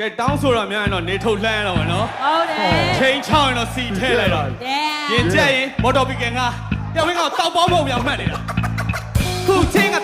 ကဲတောင်းဆိုတာများရင်တော့နေထုတ်လှမ်းရတော့မယ်နော်ဟုတ်တယ်ချိန်ချောင်းရင်တော့စီထဲလိုက်တော့ရင်ကျက်ရင်မော်တော်ဘီကန်ကတဝင်းကတောက်ပေါင်းဖို့မြောင်မှတ်နေတာခုချင်းက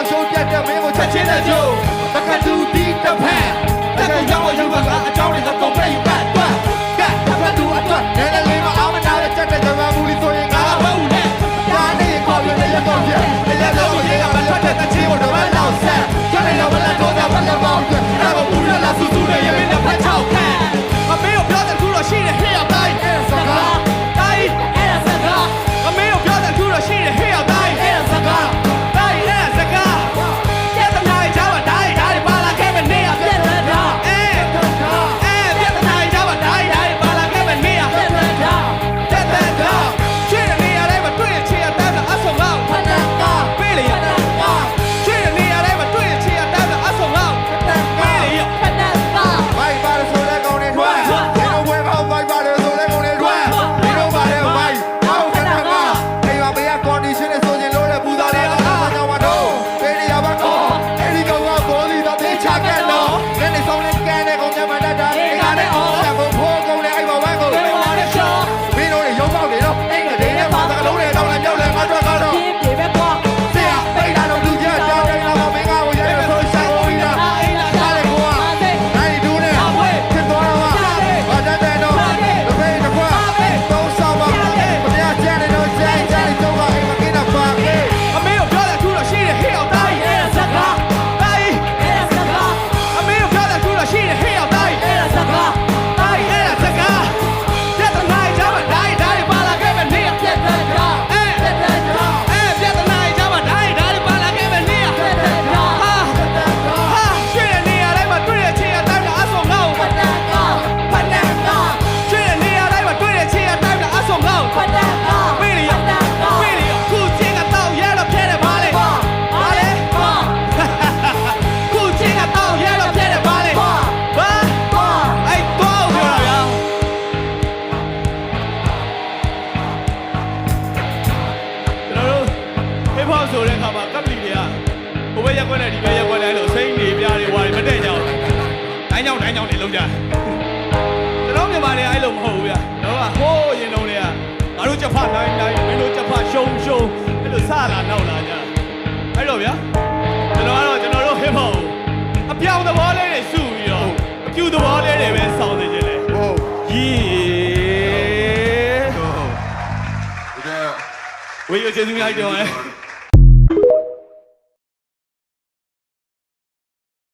အောင်ရှုံးပြတ်ပြတ်မင်းကိုချက်ချင်းနဲ့ကျုံတက္ကသူဒီတစ်ဖက်တက္ကရောက်ရောက်ကအကြောင်းတွေကကုန်ပြည့်ယူ out ဆိုတဲ့အခါမှာကပ်ပလီတွေကဟိုဘက်ရက်ွက်နဲ့ဒီဘက်ရက်ွက်နဲ့လို့စိမ့်နေပြတွေဟွာတွေမတက်ကြအောင်တိုင်းကြောင်တိုင်းကြောင်တွေလုံးကြကျွန်တော်မြန်မာတွေအဲ့လိုမဟုတ်ဘူးဗျတော့ကဟိုးရင်လုံးတွေကငါတို့ချက်ဖနိုင်နိုင်မင်းတို့ချက်ဖရှုံရှုံအဲ့လိုစလာနောက်လာကြအဲ့တော့ဗျာကျွန်တော်ကတော့ကျွန်တော်တို့ hip hop အပြောင်သဘောလေးတွေစုပြီးတော့အပြူသဘောလေးတွေပဲဆောင်းနေကြလေဟုတ်ကြီးဝေးရကျေးဇူးများကြောင်း